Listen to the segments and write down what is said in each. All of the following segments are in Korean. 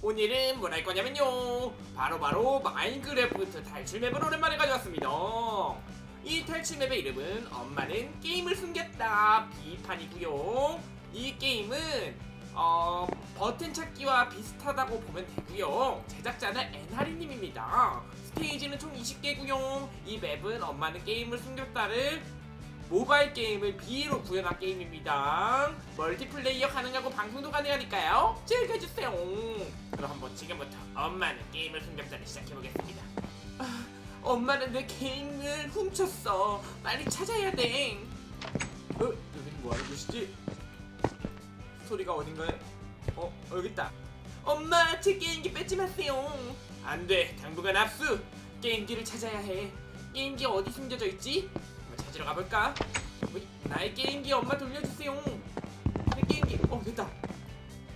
오늘은 뭘 할 거냐면요. 바로 바로 마인크래프트 탈출 맵을 오랜만에 가져왔습니다. 이 탈출 맵의 이름은 엄마는 게임을 숨겼다. B판이고요. 이 게임은 어, 버튼 찾기와 비슷하다고 보면 되고요. 제작자는 엔하리님입니다. 스테이지는 총 20개고요. 이 맵은 엄마는 게임을 숨겼다를 모바일 게임을 B로 구현한 게임입니다. 멀티플레이어 가능하고 방송도 가능하니까요. 즐겨주세요. 그럼 한번 지금부터 엄마는 게임을 숨겼다를 시작해보겠습니다. 아, 엄마는 내 게임을 훔쳤어. 빨리 찾아야 돼. 어? 여기는 뭐 하는 곳이지? 소리가 어딘가에? 어? 어, 여기 있다. 엄마, 제 게임기 뺏지 마세요. 안 돼. 당분간 압수. 게임기를 찾아야 해. 게임기 어디 숨겨져 있지? 찾으러 가볼까? 어이, 나의 게임기 엄마 돌려주세요. 내 게임기. 어 됐다.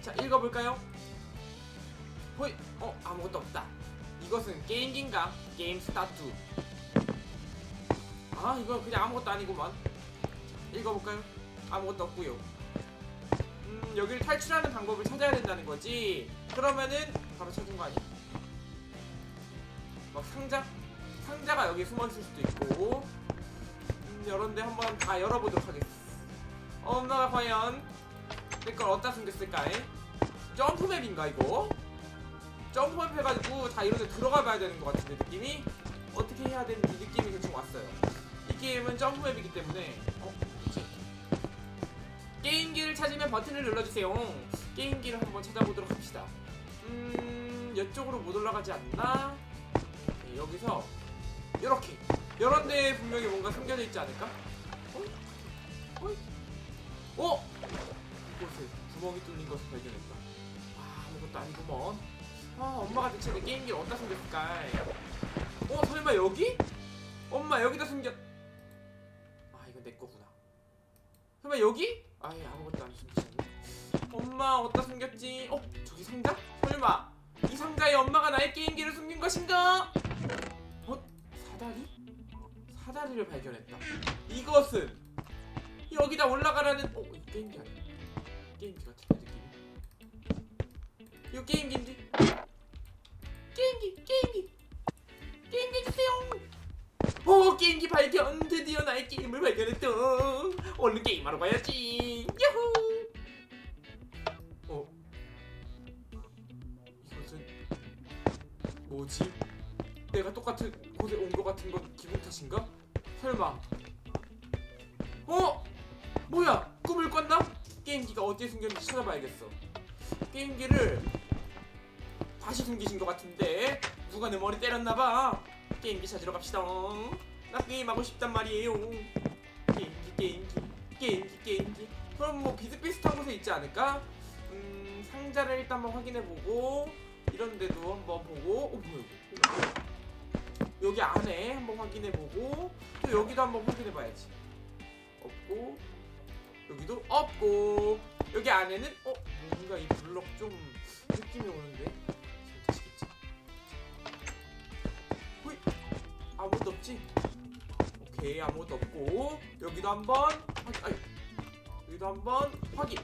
자 읽어볼까요? 호이. 어 아무것도 없다. 이것은 게임기인가? 게임 스타트. 아 이거 그냥 아무것도 아니구만. 읽어볼까요? 아무것도 없고요. 음 여기를 탈출하는 방법을 찾아야 된다는 거지. 그러면은 바로 찾은 거 아니야? 막 상자? 상자가 여기 숨어 있을 수도 있고. 음, 이런 데 한번 다 열어보도록 하겠습니다. 엄마가 과연 내 걸 어디다 숨겼을까? 점프맵인가 이거? 점프맵 해가지고 다 이런 데 들어가 봐야 되는 것 같은데 느낌이 어떻게 해야 되는지 느낌이 대충 왔어요. 이 게임은 점프맵이기 때문에 어? 게임기를 찾으면 버튼을 눌러주세요. 게임기를 한번 찾아보도록 합시다. 음, 이쪽으로 못 올라가지 않나? 네, 여기서 이렇게 이런 데에 분명히 뭔가 숨겨져 있지 않을까? 어? 어? 어? 이곳에 구멍이 뚫린 것을 발견했다. 아, 아무것도 아니구먼. 아, 엄마가 대체 내 게임기를 어디다 숨겼을까? 어, 설마 여기? 엄마 여기다 숨겼... 아, 이건 내 거구나. 설마 여기? 아예 아무것도 안 숨기셨네. 엄마 어디다 숨겼지? 어, 저기 상자? 설마 이 상자에 엄마가 나의 게임기를 숨긴 것인가? 어? 사다리? 사다리를 발견했다. 이것은 여기다 올라가라는 어 이거 게임기 아니야? 게임기 같은데 느낌이? 이거 게임기인데? 게임기 게임기 게임기 주세요. 어 게임기 발견 드디어 나의 게임을 발견했다. 얼른 게임하러 가야지. 야호. 어 이것은 뭐지? 내가 똑같은 곳에 온 것 같은 건 기분 탓인가? 설마. 어? 뭐야? 꿈을 꿨나? 게임기가 어디에 숨겼는지 찾아봐야겠어. 게임기를 다시 숨기신 것 같은데 누가 내 머리 때렸나봐. 게임기 찾으러 갑시다. 나 게임하고 싶단 말이에요. 게임기 게임기 게임기 게임기. 그럼 뭐 비슷비슷한 곳에 있지 않을까? 음 상자를 일단 한번 확인해보고 이런 데도 한번 보고. 어 뭐야 이거 여기 안에 한번 확인해보고 또 여기도 한번 확인해봐야지. 없고 여기도 없고 여기 안에는 어 뭔가 이 블럭 좀 느낌이 오는데? 잘 되시겠지? 호이 아무것도 없지? 오케이 아무것도 없고 여기도 한번 확인 아이 여기도 한번 확인.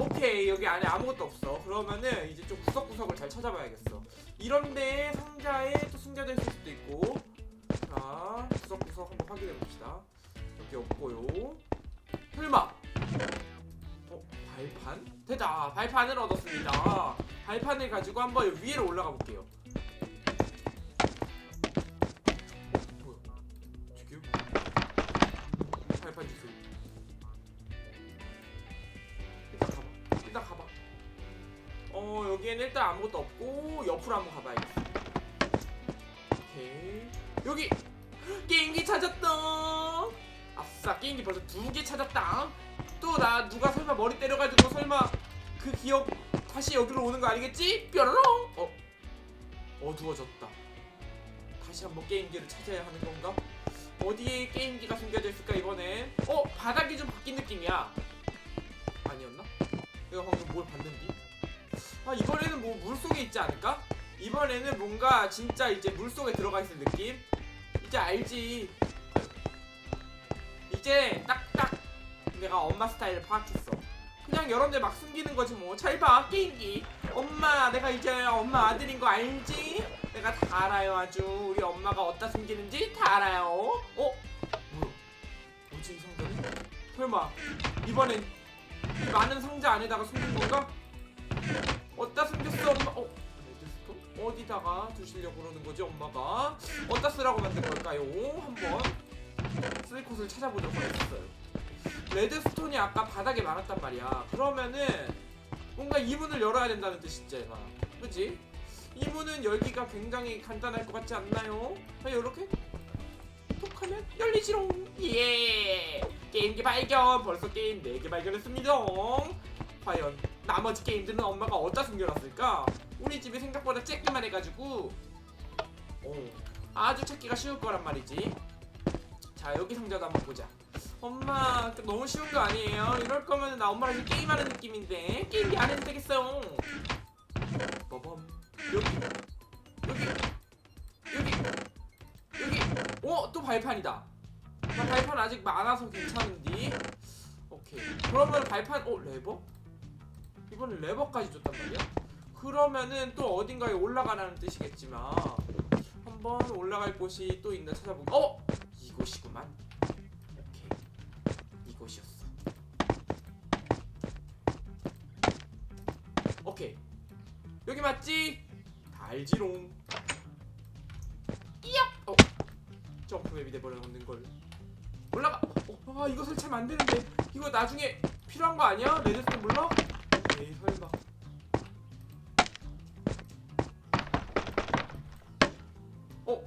오케이 여기 안에 아무것도 없어. 그러면은 이제 좀 구석구석을 잘 찾아봐야겠어 이런데 상자에 또 숨겨져 있을 수도 있고. 자 구석구석 한번 확인해 봅시다. 여기 없고요. 설마. 어 발판? 됐다. 발판을 얻었습니다. 발판을 가지고 한번 위로 올라가 볼게요 옆으로 한번 가봐야겠어 오케이 여기 게임기 찾았다 아싸 게임기 벌써 두 개 찾았다 또 나 누가 설마 머리 때려가지고 설마 그 기억 다시 여기로 오는 거 아니겠지? 뾰로롱 어 어두워졌다 다시 한번 게임기를 찾아야 하는 건가? 어디에 게임기가 숨겨져 있을까 이번엔 어 바닥이 좀 바뀐 느낌이야 아니었나? 내가 방금 뭘 봤는디? 아 이번에는 뭐 물속에 있지 않을까? 이번에는 뭔가 진짜 이제 물속에 들어가 있을 느낌? 이제 알지 이제 딱딱 내가 엄마 스타일을 파악했어 그냥 여러분들 막 숨기는 거지 뭐. 잘 봐, 게임기. 엄마, 내가 이제 엄마 아들인 거 알지? 내가 다 알아요, 아주. 우리 엄마가 어디다 숨기는지 다 알아요. 어? 뭐야? 뭐지 이 상자는? 설마 이번엔 이 많은 상자 안에다가 숨긴 건가? 어디다 숨겼어, 엄마? 어? 어디다가 두시려고 그러는 거지, 엄마가? 어디다 쓰라고 만든 걸까요? 한번 쓸 곳을 찾아보도록 하겠어요. 레드스톤이 아까 바닥에 많았단 말이야. 그러면은 뭔가 이 문을 열어야 된다는 뜻이지, 얘가. 그지? 이 문은 열기가 굉장히 간단할 것 같지 않나요? 자, 요렇게 톡 하면 열리지롱. 예! 게임기 발견! 벌써 게임 4개 발견했습니다. 과연 나머지 게임들은 엄마가 어디다 숨겨놨을까? 우리 집이 생각보다 쬐기만 해가지고 어, 아주 찾기가 쉬울 거란 말이지. 자 여기 상자도 한번 보자. 엄마 너무 쉬운 거 아니에요? 이럴 거면 나 엄마랑 게임하는 느낌인데 게임기 안 해도 되겠어요. 빠밤 여기 여기 여기 여기 어 또 발판이다. 나 발판 아직 많아서 괜찮은디. 오케이 그러면 발판 어 레버? 이번엔 레버까지 줬단 말이야? 그러면은 또 어딘가에 올라가라는 뜻이겠지만 한번 올라갈 곳이 또 있나 찾아보기 어? 이곳이구만 오케이 이곳이었어 오케이 여기 맞지? 다 알지롱 이야 어 점프맵이 돼버렸는 걸 올라가 어, 아 이거 설치하면 안 되는데 이거 나중에 필요한 거 아니야? 레드스톤 몰라? 에이 설마 어?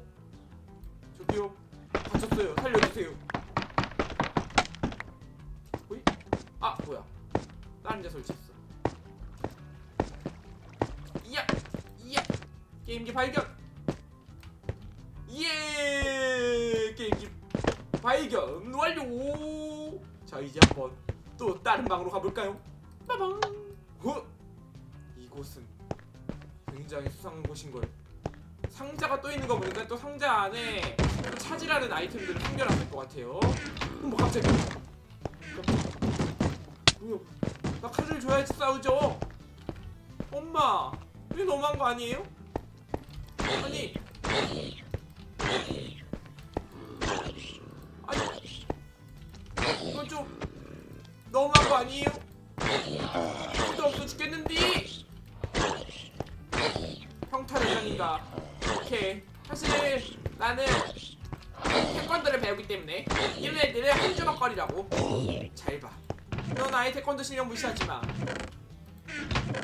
저기요. 다쳤어요. 살려주세요. 호이? 아 뭐야. 다른 데 설치했어. 이야! 이야! 게임기 발견! 예! 게임기 발견 완료! 자 이제 한번 또 다른 방으로 가볼까요 한 곳인걸 상자가 또 있는 거 보니까 또 상자 안에 또 찾으라는 아이템들을 숨겨놨을 것 같아요. 어머 갑자기. 뭐야? 나 칼을 줘야지 싸우죠. 엄마, 이게 너무한 거 아니에요? 아니. 아니. 한 주먹거리라고. 잘 봐. 넌 아예 태권도 실력 무시하지 마.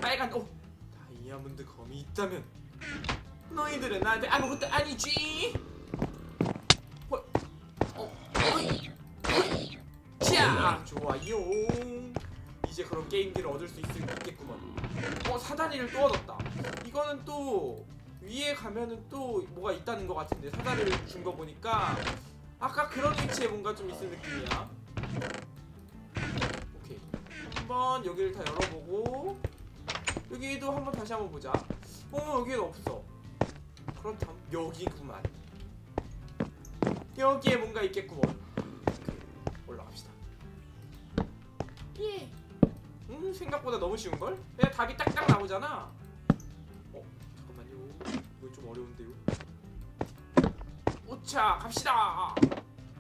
빨간 오 다이아몬드 검이 있다면 너희들은 나한테 아무것도 아니지. 호, 어, 호이, 호이. 자, 좋아요. 이제 그럼 게임기를 얻을 수 있을 있겠구먼. 어 사다리를 또 얻었다. 이거는 또 위에 가면은 또 뭐가 있다는 것 같은데 사다리를 준 거 보니까 아까 그런 위치에 뭔가 좀 있을 느낌이야. 한번 여기를 다 열어보고 여기도 한번 다시 한번 보자. 어 여기는 없어. 그렇다면 여기구만. 여기에 뭔가 있겠구먼. 올라갑시다. 예. 음 생각보다 너무 쉬운 걸? 그냥 답이 딱딱 나오잖아. 어 잠깐만요. 이거 좀 어려운데요. 오차 갑시다.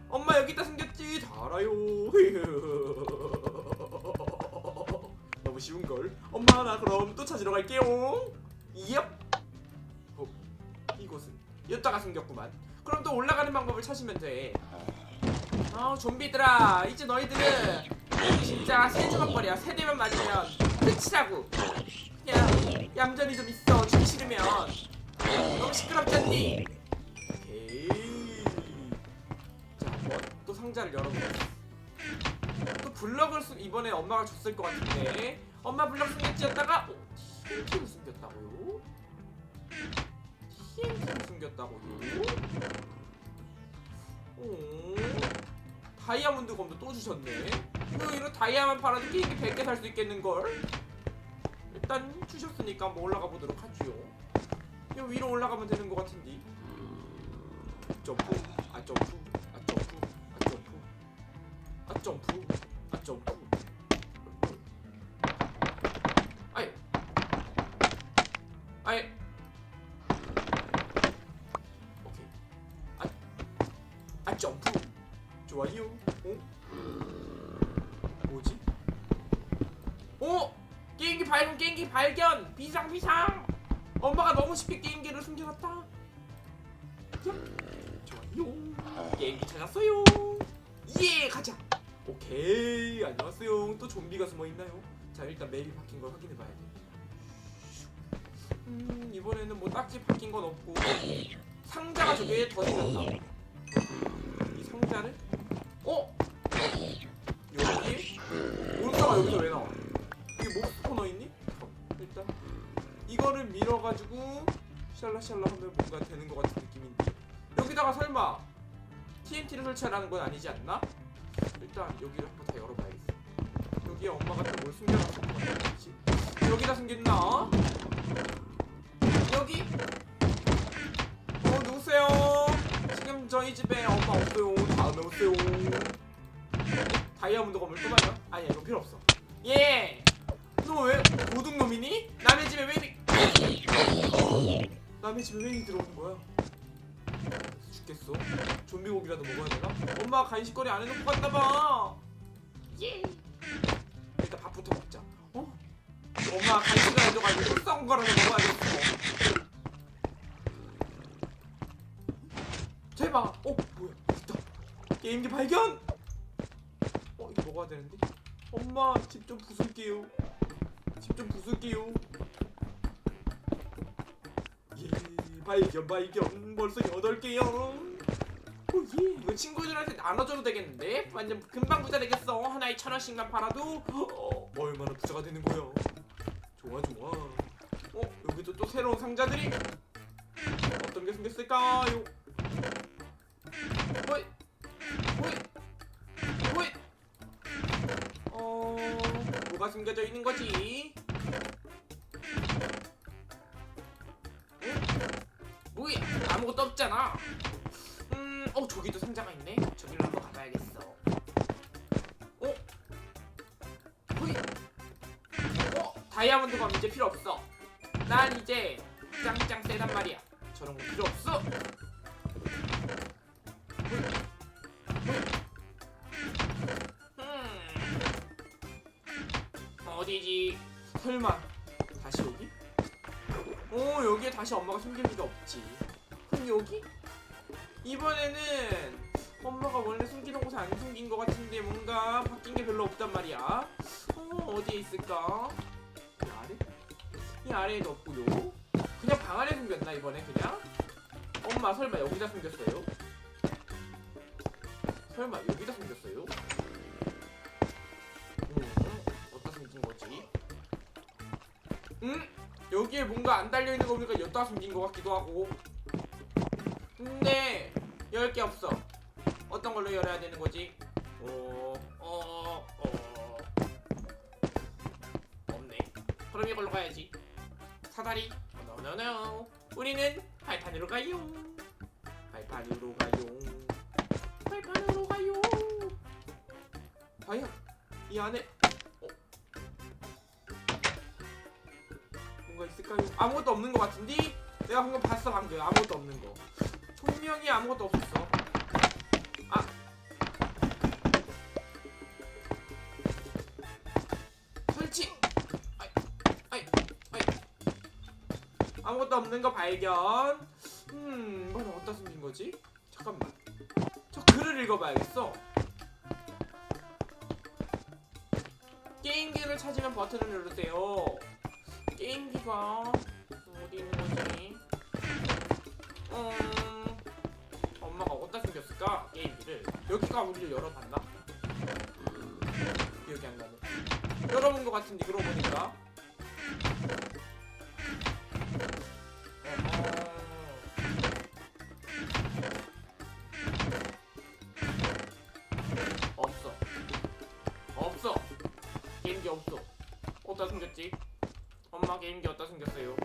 엄마 여기다 숨겼지. 다 알아요. 너무 쉬운 걸. 엄마 나 그럼 또 찾으러 갈게요. 얍. 어, 이곳은 여기다가 숨겼구만. 그럼 또 올라가는 방법을 찾으면 돼. 아 좀비들아 이제 너희들은 진짜 세주먹거리야 세대만 맞으면 끝이라고 그냥 얌전히 좀 있어 주기 싫으면 너무 시끄럽잖니 오케이 자 한번 또 상자를 열어보자 또 블럭을 숨 이번에 엄마가 줬을 것 같은데 엄마 블럭 숨겼지였다가 어, TNT를 숨겼다고요? TNT를 숨겼다고요? 오 다이아몬드 검도 또 주셨네. 이거 다이아만 팔아도 게임기 100개 살 수 있겠는걸? 일단 주셨으니까 한번 올라가 보도록. 이 위로 올라가면 되는 것 같은데. 점프, 아 점프, 아 점프 아 점프 아이. 아이. 오케이. 아, 아 점프 좋아요. 어? 뭐지? 오! 게임기 발견 게임기 발견. 비상 비상. 엄마가 너무 쉽게 게임기를 숨겨놨다. 야. 좋아요. 게임기 찾았어요. 예 가자. 오케이, 안녕하세요. 또 좀비가 숨어 있나요? 자, 일단 맵이 바뀐 걸 확인해 봐야 돼. 음, 이번에는 뭐 딱히 바뀐 건 없고 상자가 저기에 더 생겼다. 이 상자를 어? 여기? 오른쪽가 여기서 왜 나와? 이게 뭐 스포너 있니? 어, 일단 이거를 밀어가지고 샬라샬라 하면 뭔가 되는 것 같은 느낌인데 여기다가 설마 TNT를 설치하라는 건 아니지 않나? 일단 여기를 한번 다 열어봐야겠어 여기에 엄마가 또뭘 숨겨놨을 것 같지? 여기다 숨겼나? 여기? 어 누구세요? 지금 저희 집에 엄마 없어요. 다음에 오세요. 다이아몬드 건물 또 봐요? 아니야 이거 필요 없어. 예. 너왜 도둑놈이니? 남의 집에 왜 이리... 남의 집에 왜 이리 들어오는 거야? 죽겠어. 좀비 고기라도 먹어야 되나? 엄마가 간식거리 안 해놓고 갔나 봐. 예. 일단 밥부터 먹자. 어? 엄마 간식을 해줘가지고 썩은 거라도 먹어야겠어. 제발. 어 뭐야? 있다. 게임기 발견. 어 이거 먹어야 되는데. 엄마 집 좀 부술게요. 집 좀 부술게요. 예 발견 발견 벌써 여덟 개요. 오예 이거 친구들한테 나눠줘도 되겠는데? 완전 금방 부자 되겠어. 하나에 천 원씩만 팔아도. 어, 얼마나 부자가 되는 거야 좋아 좋아. 어 여기도 또 새로운 상자들이. 어떤 게 생겼을까요? 호이 호이 호이 어 뭐가 숨겨져 있는 거지 무것도 없잖아 음, 어 저기도 상자가 있네. 저기로 한번 가봐야겠어. 어? 호이. 어? 다이아몬드 검 이제 필요 없어. 난 이제 짱짱 세단 말이야. 저런 거 필요 없어. 호이. 음. 어디지? 설마 다시 여기? 어 여기에 다시 엄마가 숨길 리가 없지. 여기? 이번에는 엄마가 원래 숨기던 곳에 안 숨긴 것 같은데 뭔가 바뀐 게 별로 없단 말이야. 어, 어디에 있을까? 이 아래? 이 아래에도 없고요. 그냥 방 안에 숨겼나 이번에 그냥? 엄마 설마 여기다 숨겼어요? 설마 여기다 숨겼어요? 음, 어디다 숨긴 거지? 음? 여기에 뭔가 안 달려 있는 거 보니까 여기다 숨긴 것 같기도 하고. 근데 열개 없어. 어떤 걸로 열어야 되는 거지? 어, 어, 어. 없네. 그럼 이걸로 가야지. 사다리. 노노노. 우리는 발판으로 가요. 발판으로 가요. 발판으로 가요. 과연 이 안에 어. 뭔가 있을까요? 아무것도 없는 것 같은데? 내가 방금 봤어 방금 아무것도 없는 거. 분명히 아무것도 없었어. 아. 설치. 아이, 아이, 아이. 아무것도 없는 거 발견. 음, 이건 어디다 숨긴 거지? 잠깐만. 저 글을 읽어봐야겠어. 게임기를 찾으면 버튼을 누르세요. 게임기가 어디 있는 거지? 음, 엄마가 어디다 숨겼을까? 게임기를 여기가 우리를 열어봤나? 기억이 안 나네. 열어본 것 같은데 그러고 보니까. 없어. 없어. 게임기 없어. 어디다 숨겼지? 엄마 게임기 어디다 숨겼어요?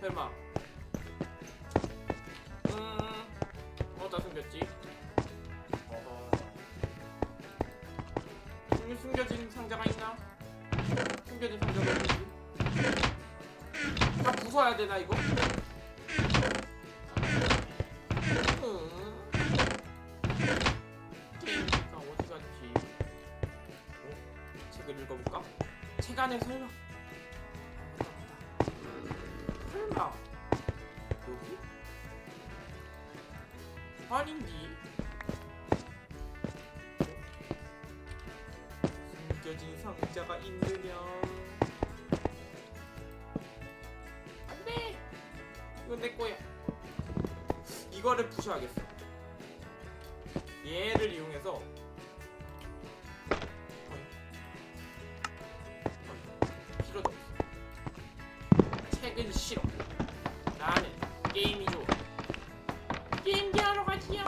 설마. 어디다 숨겼지? 숨, 숨겨진 상자가 있나? 숨겨진 상자가 있지? 다 부숴야 되나 이거? 음. 자 어디 갔지? 어? 책을 읽어볼까? 책 안에 설마 숨겨진 상자가 있느냐? 안돼! 이건 내 거야. 이거를 부셔야겠어. 얘를 이용해서. 필요도 없어. 책은 싫어. 나는 게임이 좋아. 게임기 하러 가지요.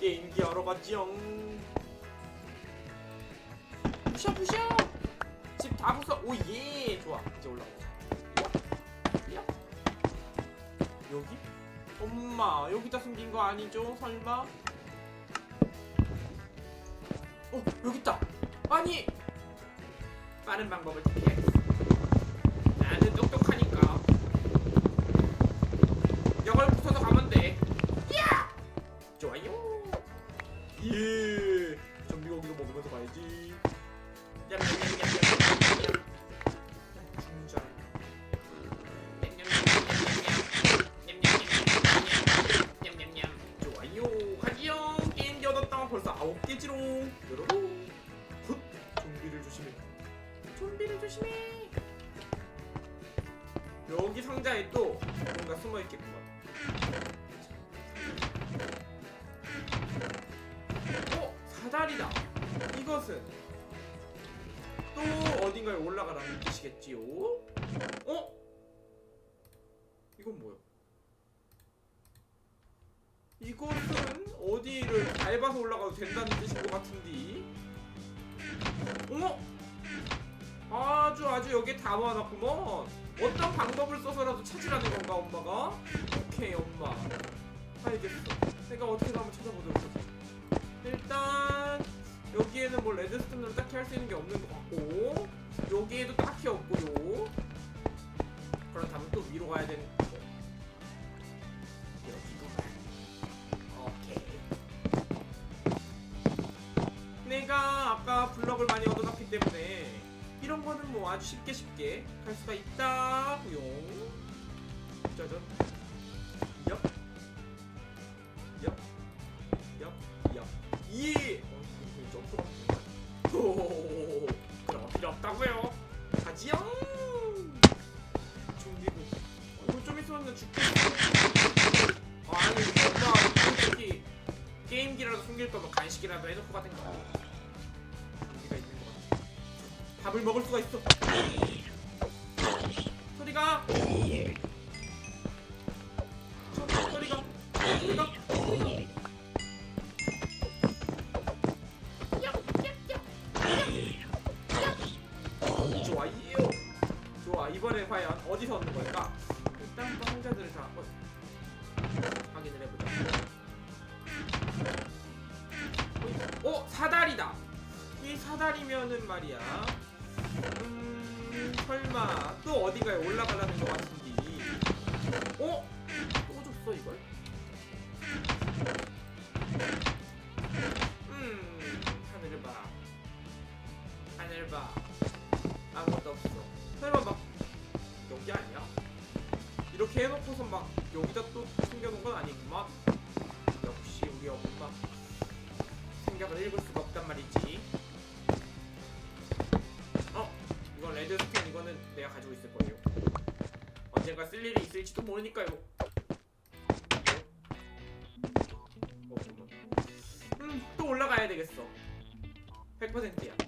게임기 하러 가지요 여기다 숨긴 거 아니죠? 설마? 어 여기 있다. 아니! 빠른 방법을 택해야겠어 어딘가에 올라가라는 뜻이겠지요? 어? 이건 뭐야? 이것은 어디를 밟아서 올라가도 된다는 뜻인 것 같은데 어머! 아주 아주 여기에 다 모아놨구먼. 어떤 방법을 써서라도 찾으라는 내가 아까 블럭을 많이 얻어놨기 때문에 이런 거는 뭐 아주 쉽게 쉽게 갈 수가 있다고요. 짜잔. 이렇게 해놓고서 막 여기다 또 숨겨놓은 건 아니구만. 역시 우리 엄마 생각을 읽을 수가 없단 말이지. 어? 이건 레드스톤 이거는 내가 가지고 있을 거예요. 언젠가 쓸 일이 있을지도 모르니까요. 어. 음, 또 올라가야 되겠어. 100%야.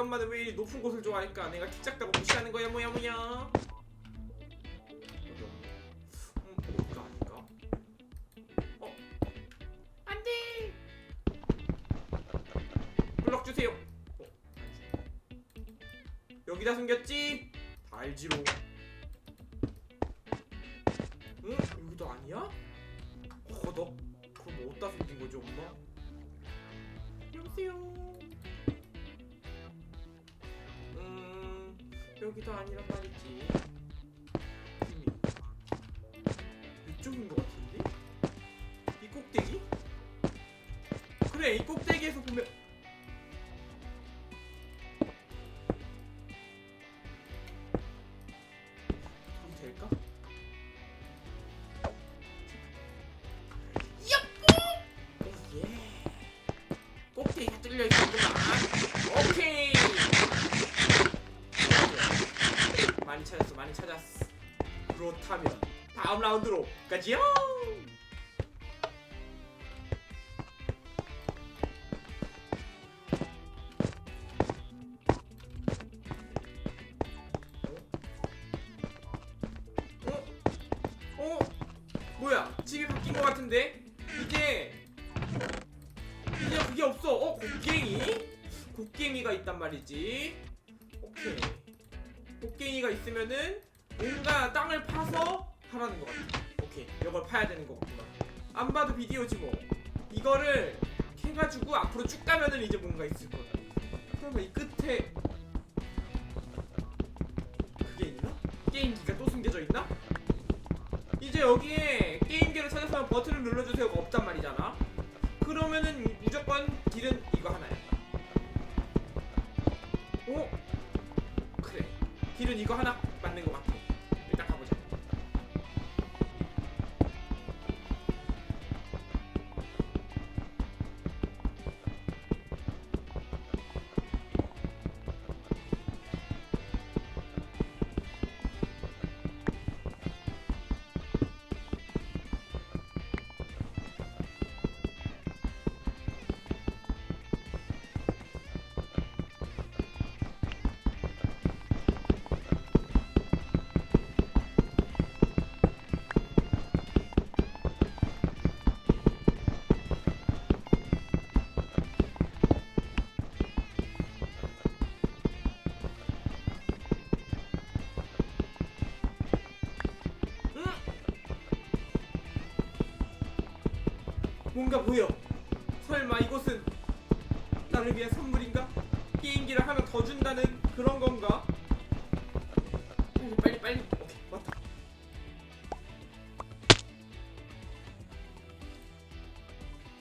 엄마는 왜 이리 높은 곳을 좋아하니까 내가 키 작다고 무시하는 거야 뭐야 뭐야. 없네. 음, 여기가 아닌가? 어? 안돼. 블럭 주세요. 어, 알지. 여기다 숨겼지? 다 알지로. 응? 여기도 아니야? 어, 너 그럼 어디다 숨긴 거지, 엄마? 여보세요. 여기도 아니란 말이지. 이미 이쪽인 것 같은데? 이 꼭대기? 그래 이 꼭대기에서 보면 라운드로 가지요. 이제 여기에 게임기를 찾아서 버튼을 눌러주세요가 없단 말이잖아. 뭔가 보여. 설마 이곳은 나를 위한 선물인가? 게임기를 하나 더 준다는 그런 건가? 빨리 빨리 빨리. 오케이 왔다.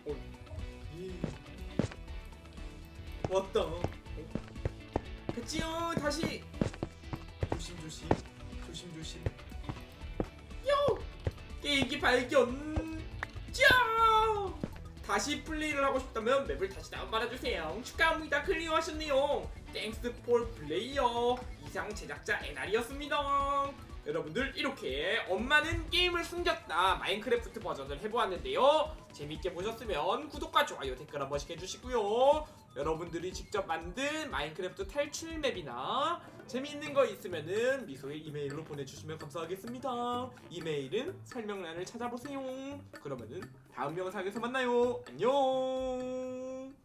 어. 예. 왔다. 어? 갔지요 다시. 조심 조심 조심 조심. 요! 게임기 발견! 짜! 다시 플레이를 하고 싶다면 맵을 다시 다운받아주세요. 축하합니다. 클리어하셨네요. 땡스 폴 플레이어 이상 제작자 에날이었습니다. 여러분들 이렇게 엄마는 게임을 숨겼다 마인크래프트 버전을 해보았는데요. 재밌게 보셨으면 구독과 좋아요 댓글 한 번씩 해주시고요. 여러분들이 직접 만든 마인크래프트 탈출 맵이나 재미있는 거 있으면은 미소의 이메일로 보내주시면 감사하겠습니다. 이메일은 설명란을 찾아보세요. 그러면은 다음 영상에서 만나요. 안녕.